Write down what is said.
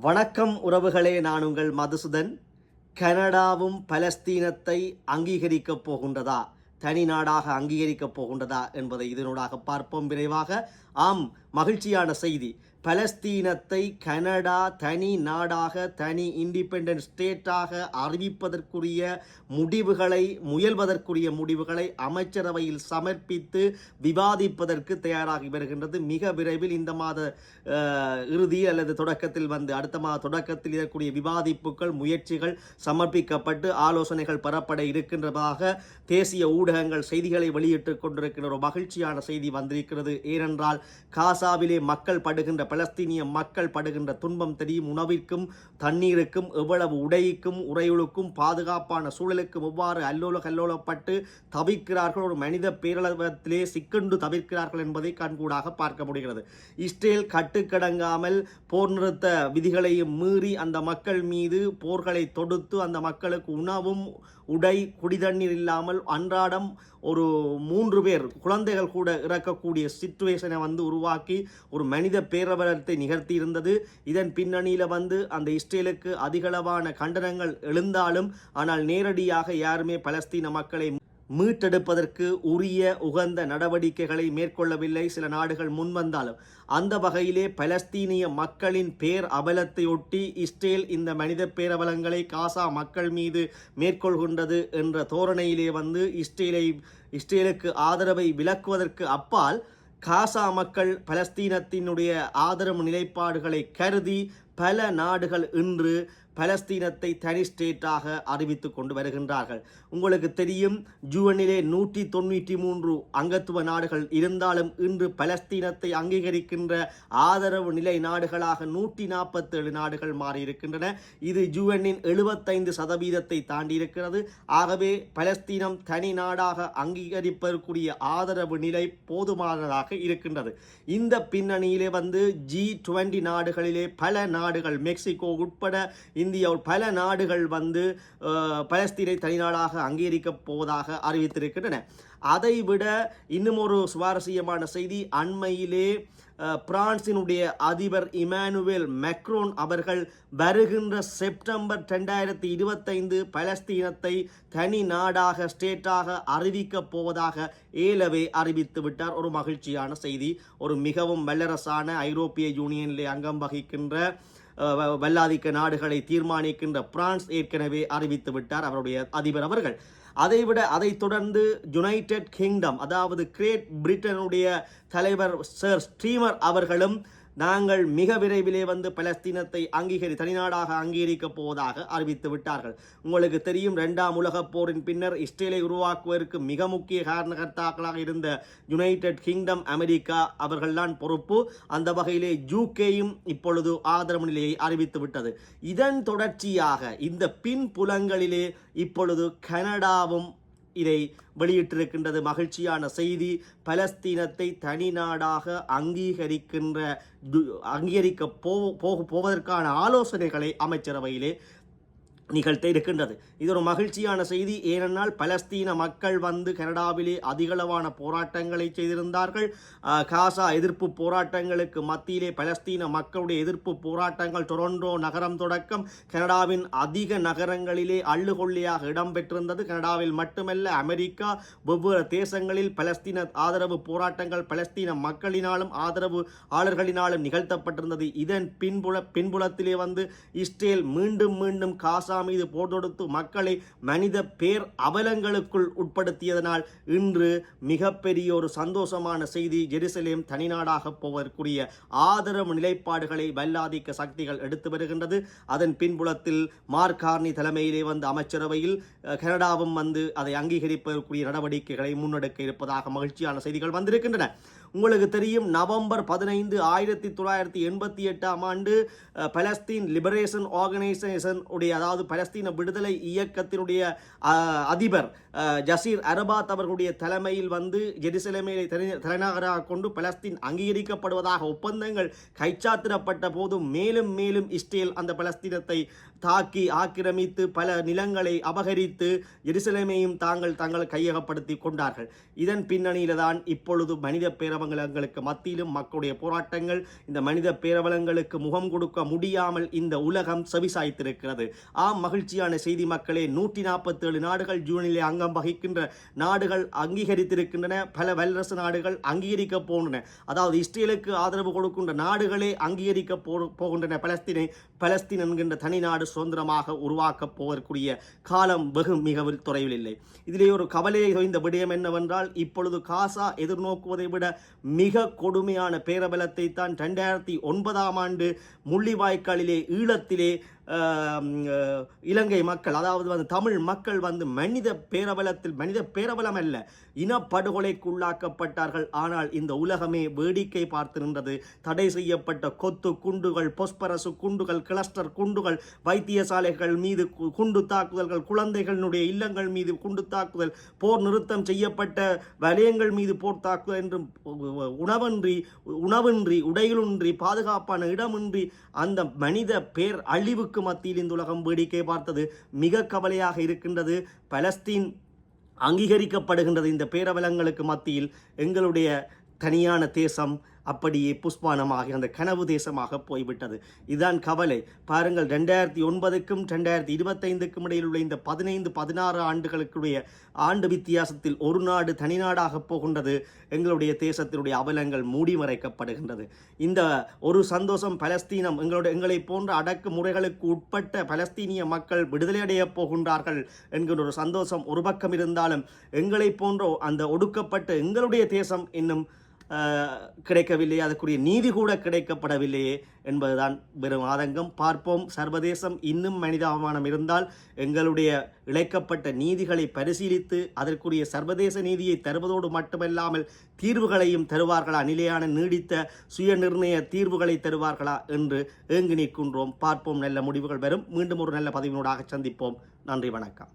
வணக்கம் உறவுகளே நான் உங்கள் மதுசுதன். கனடாவும் பலஸ்தீனத்தை அங்கீகரிக்கப் போகின்றதா? தனி நாடாக அங்கீகரிக்கப் போகின்றதா என்பதை இதனூடாக பார்ப்போம். விரைவாக ஆம் மகிழ்ச்சியான செய்தி. பலஸ்தீனத்தை கனடா தனி நாடாக தனி இண்டிபெண்டன்ட் ஸ்டேட்டாக அறிவிப்பதற்குரிய முடிவுகளை முயல்வதற்குரிய முடிவுகளை அமைச்சரவையில் சமர்ப்பித்து விவாதிப்பதற்கு தயாராகி வருகின்றது. மிக விரைவில் இந்த மாத இறுதி அல்லது தொடக்கத்தில் வந்து அடுத்த மாத தொடக்கத்தில் இருக்கக்கூடிய விவாதிப்புகள் முயற்சிகள் சமர்ப்பிக்கப்பட்டு ஆலோசனைகள் பெறப்பட இருக்கின்றதாக தேசிய ஊடகங்கள் செய்திகளை வெளியிட்டுக் கொண்டிருக்கின்ற ஒரு மகிழ்ச்சியான செய்தி வந்திருக்கிறது. ஏனென்றால் காசாவிலே மக்கள் படுகின்ற பலஸ்தீனிய மக்கள் படுகின்ற துன்பம் தெரியும் உணவிற்கும் தண்ணீருக்கும் எவ்வளவு உடைக்கும் உறையுளுக்கும் பாதுகாப்பான சூழலுக்கும் எவ்வாறு அல்லோல கல்லோலப்பட்டு தவிக்கிறார்கள் ஒரு மனித பேரளவத்திலே சிக்கண்டு தவிர்க்கிறார்கள் என்பதை கண்கூடாக பார்க்க முடிகிறது. இஸ்ரேல் கட்டுக்கடங்காமல் போர் நிறுத்த விதிகளையும் மீறி அந்த மக்கள் மீது போர்களை தொடுத்து அந்த மக்களுக்கு உணவும் உடை குடிதண்ணீர் இல்லாமல் அன்றாடம் ஒரு மூன்று பேர் குழந்தைகள் கூட இறக்கக்கூடிய சிச்சுவேஷனை வந்து உருவாக்கி ஒரு மனித பேரவலத்தை நிகழ்த்தி இருந்தது. இதன் பின்னணியில் வந்து அந்த இஸ்ரேலுக்கு அதிகளவான கண்டனங்கள் எழுந்தாலும் ஆனால் நேரடியாக யாருமே பலஸ்தீன மக்களை மீட்டெடுப்பதற்கு உரிய உகந்த நடவடிக்கைகளை மேற்கொள்ளவில்லை சில நாடுகள் முன்வந்தாலும். அந்த வகையிலே பலஸ்தீனிய மக்களின் பேர் அபலத்தையொட்டி இஸ்ரேல் இந்த மனித பேரவலங்களை காசா மக்கள் மீது மேற்கொள்கின்றது என்ற தோரணையிலே வந்து இஸ்ரேலை இஸ்ரேலுக்கு ஆதரவை விலக்குவதற்கு அப்பால் காசா மக்கள் பலஸ்தீனத்தினுடைய ஆதரவு நிலைப்பாடுகளை கருதி பல நாடுகள் இன்று பலஸ்தீனத்தை தனி ஸ்டேட்டாக அறிவித்து கொண்டு வருகின்றார்கள். உங்களுக்கு தெரியும் ஜூவனிலே நூற்றி தொண்ணூற்றி மூன்று அங்கத்துவ நாடுகள் இருந்தாலும் இன்று பலஸ்தீனத்தை அங்கீகரிக்கின்ற ஆதரவு நிலை நாடுகளாக நூற்றி நாற்பத்தேழு நாடுகள் மாறியிருக்கின்றன. இது ஜூவனின் எழுபத்தைந்து சதவீதத்தை தாண்டி இருக்கிறது ஆகவே பலஸ்தீனம் தனி நாடாக அங்கீகரிப்பதற்குரிய ஆதரவு நிலை போதுமானதாக இருக்கின்றது. இந்த பின்னணியிலே வந்து ஜி டுவெண்டி நாடுகளிலே பல நாடுகள் மெக்சிகோ உட்பட இந்தியா பல நாடுகள் வந்து பலஸ்தீனை தனிநாடாக அங்கீகரிக்கப் போவதாக அறிவித்திருக்கின்றன. அதைவிட இன்னும் ஒரு சுவாரஸ்யமான செய்தி அண்மையிலே பிரான்சினுடைய அதிபர் இமானுவேல் மெக்ரோன் அவர்கள் வருகின்ற செப்டம்பர் ரெண்டாயிரத்தி இருபத்தைந்து பலஸ்தீனத்தை தனி நாடாக ஸ்டேட்டாக அறிவிக்கப் போவதாக ஏலவே அறிவித்து விட்டார். ஒரு மகிழ்ச்சியான செய்தி ஒரு மிகவும் வல்லரசான ஐரோப்பிய யூனியனிலே அங்கம் வகிக்கின்ற வல்லாதிக்க நாடுகளை தீர்மானிக்கின்ற பிரான்ஸ் ஏற்கனவே அறிவித்து விட்டார் அவருடைய அதிபர் அவர்கள். அதைவிட அதைத் தொடர்ந்து யுனைடெட் கிங்டம் அதாவது கிரேட் பிரிட்டனுடைய தலைவர் சர் ஸ்ட்ரீமர் அவர்களும் நாங்கள் மிக விரைவிலே வந்து பலஸ்தீனத்தை அங்கீகரி தனிநாடாக அங்கீகரிக்கப் போவதாக அறிவித்து விட்டார்கள். உங்களுக்கு தெரியும் இரண்டாம் உலகப் போரின் பின்னர் இஸ்ரேலை உருவாக்குவதற்கு மிக முக்கிய காரணகர்த்தாக்களாக இருந்த யுனைடெட் கிங்டம் அமெரிக்கா அவர்கள்தான் பொறுப்பு. அந்த வகையிலே ஜூகேயும் இப்பொழுது ஆதரவு நிலையை அறிவித்து விட்டது. இதன் தொடர்ச்சியாக இந்த பின்புலங்களிலே இப்பொழுது கனடாவும் இதை வெளியிட்டிருக்கின்றது மகிழ்ச்சியான செய்தி. பலஸ்தீனத்தை தனி நாடாக அங்கீகரிக்கின்ற அங்கீகரிக்க போ போக போவதற்கான ஆலோசனைகளை அமைச்சரவையிலே நிகழ்த்த இருக்கின்றது. இது ஒரு மகிழ்ச்சியான செய்தி. ஏனென்றால் பலஸ்தீன மக்கள் வந்து கனடாவிலே அதிகளவான போராட்டங்களை செய்திருந்தார்கள். காசா எதிர்ப்பு போராட்டங்களுக்கு மத்தியிலே பலஸ்தீன மக்களுடைய எதிர்ப்பு போராட்டங்கள் டொரண்டோ நகரம் தொடக்கம் கனடாவின் அதிக நகரங்களிலே அள்ளுகொள்ளியாக இடம்பெற்றிருந்தது. கனடாவில் மட்டுமல்ல அமெரிக்கா வெவ்வேறு தேசங்களில் பலஸ்தீன ஆதரவு போராட்டங்கள் பலஸ்தீன மக்களினாலும் ஆதரவு ஆளர்களினாலும் நிகழ்த்தப்பட்டிருந்தது. இதன் பின்புல பின்புலத்திலே வந்து இஸ்ரேல் மீண்டும் மீண்டும் காசா மீது போர் தொடுத்து மக்களை மனித பேர் அவலங்களுக்குள் உட்படுத்தியதனால் இன்று மிகப்பெரிய ஒரு சந்தோஷமான செய்தி ஜெருசலேம் தனிநாடாக போவதற்குரிய ஆதரவு நிலைப்பாடுகளை வல்லாதிக்க சக்திகள் எடுத்து வருகின்றது. அதன் பின்புலத்தில் மார்கார்னி தலைமையிலே வந்த அமைச்சரவையில் கனடாவும் வந்து அதை அங்கீகரிப்பதற்குரிய நடவடிக்கைகளை முன்னெடுக்க இருப்பதாக மகிழ்ச்சியான செய்திகள் வந்திருக்கின்றன. உங்களுக்கு தெரியும் நவம்பர் பதினைந்து ஆயிரத்தி தொள்ளாயிரத்தி எண்பத்தி எட்டாம் ஆண்டு பலஸ்தீன் லிபரேஷன் ஆர்கனைசேஷன் உடைய அதாவது பலஸ்தீன விடுதலை இயக்கத்தினுடைய அதிபர் ஜசீர் அரபாத் அவர்களுடைய தலைமையில் வந்து ஜெருசலேமை தலைநகராக கொண்டு பலஸ்தீன் அங்கீகரிக்கப்படுவதாக ஒப்பந்தங்கள் கைச்சாத்திடப்பட்ட போதும் மேலும் மேலும் இஸ்ரேல் அந்த பலஸ்தீனத்தை தாக்கி ஆக்கிரமித்து பல நிலங்களை அபகரித்து எருசலேமையும் தாங்கள் தாங்கள் கையகப்படுத்தி கொண்டார்கள். இதன் பின்னணியில்தான் இப்பொழுது மனித பேர பேரவலங்களுக்கு மத்தியிலும் மக்களுடைய போராட்டங்கள் இந்த மனித பேரவலங்களுக்கு முகம் கொடுக்க முடியாமல் இந்த உலகம் செவிசாய்த்திருக்கிறது. ஆம் மகிழ்ச்சியான செய்தி மக்களே நூற்றி நாற்பத்தேழு நாடுகள் ஜூனிலே அங்கம் வகிக்கின்ற நாடுகள் அங்கீகரித்திருக்கின்றன. பல வல்லரசு நாடுகள் அங்கீகரிக்க போகின்றன. அதாவது இஸ்ரேலுக்கு ஆதரவு கொடுக்கின்ற நாடுகளே அங்கீகரிக்க போகின்றன. பலஸ்தீனை பலஸ்தீன் என்கின்ற தனி நாடு சுதந்திரமாக உருவாக்கப் போகக்கூடிய காலம் வெகு மிக தொலைவில் இல்லை. இதிலே ஒரு கவலையை தொய்ந்த விடயம் என்னவென்றால் இப்பொழுது காசா எதிர்நோக்குவதை விட மிக கொடுமையான பேரபலத்தை தான் ரெண்டாயிரத்தி ஒன்பதாம் ஆண்டு முள்ளிவாய்க்காலிலே ஈழத்திலே இலங்கை மக்கள் அதாவது வந்து தமிழ் மக்கள் வந்து மனித பேரபலத்தில் மனித பேரபலம் அல்ல இனப்படுகொலைக்குள்ளாக்கப்பட்டார்கள். ஆனால் இந்த உலகமே வேடிக்கை பார்த்து நின்றது. தடை செய்யப்பட்ட கொத்து குண்டுகள் பொஸ்பரசு குண்டுகள் கிளஸ்டர் குண்டுகள் வைத்தியசாலைகள் மீது கு- குண்டு தாக்குதல்கள் குழந்தைகளினுடைய இல்லங்கள் மீது குண்டு தாக்குதல் போர் நிறுத்தம் செய்யப்பட்ட வலயங்கள் மீது போர் தாக்குதல் என்றும் உணவின்றி உணவின்றி உடையிலின்றி பாதுகாப்பான இடமின்றி அந்த மனித பேர் அழிவுக்கு மத்தியில் இந்த உலகம் வேடிக்கை பார்த்தது. மிக கவலையாக இருக்கின்றது. பலஸ்தீன் அங்கீகரிக்கப்படுகின்றது இந்த பேரவலங்களுக்கு மத்தியில். எங்களுடைய தனியான தேசம் அப்படியே புஷ்பானமாக அந்த கனவு தேசமாக போய்விட்டது. இதுதான் கவலை. பாருங்கள் ரெண்டாயிரத்தி ஒன்பதுக்கும் ரெண்டாயிரத்தி இருபத்தைந்துக்கும் இடையில் உள்ள இந்த பதினைந்து பதினாறு ஆண்டுகளுக்குடைய ஆண்டு வித்தியாசத்தில் ஒரு நாடு தனிநாடாக போகின்றது. எங்களுடைய தேசத்தினுடைய அவலங்கள் மூடி மறைக்கப்படுகின்றது. இந்த ஒரு சந்தோஷம் பலஸ்தீனம் எங்களுடைய எங்களை போன்ற அடக்கு முறைகளுக்கு உட்பட்ட பலஸ்தீனிய மக்கள் விடுதலையடையப் போகின்றார்கள் என்கிற ஒரு சந்தோஷம் ஒரு பக்கம் இருந்தாலும் எங்களை போன்ற அந்த ஒடுக்கப்பட்ட எங்களுடைய தேசம் இன்னும் கிடைக்கவில்லையே கிடைக்கவில்லை. அதற்குரிய நீதி கூட கிடைக்கப்படவில்லையே என்பதுதான் வெறும் ஆதங்கம். பார்ப்போம். சர்வதேசம் இன்னும் மனிதாபமானம் இருந்தால் எங்களுடைய இழைக்கப்பட்ட நீதிகளை பரிசீலித்து அதற்குரிய சர்வதேச நீதியை தருவதோடு மட்டுமல்லாமல் தீர்வுகளையும் தருவார்களா? நிலையான நீடித்த சுய நிர்ணய தீர்வுகளை தருவார்களா? என்று ஏங்கி நிற்கின்றோம். பார்ப்போம். நல்ல முடிவுகள் வரும். மீண்டும் ஒரு நல்ல பதிவினூடாக சந்திப்போம். நன்றி. வணக்கம்.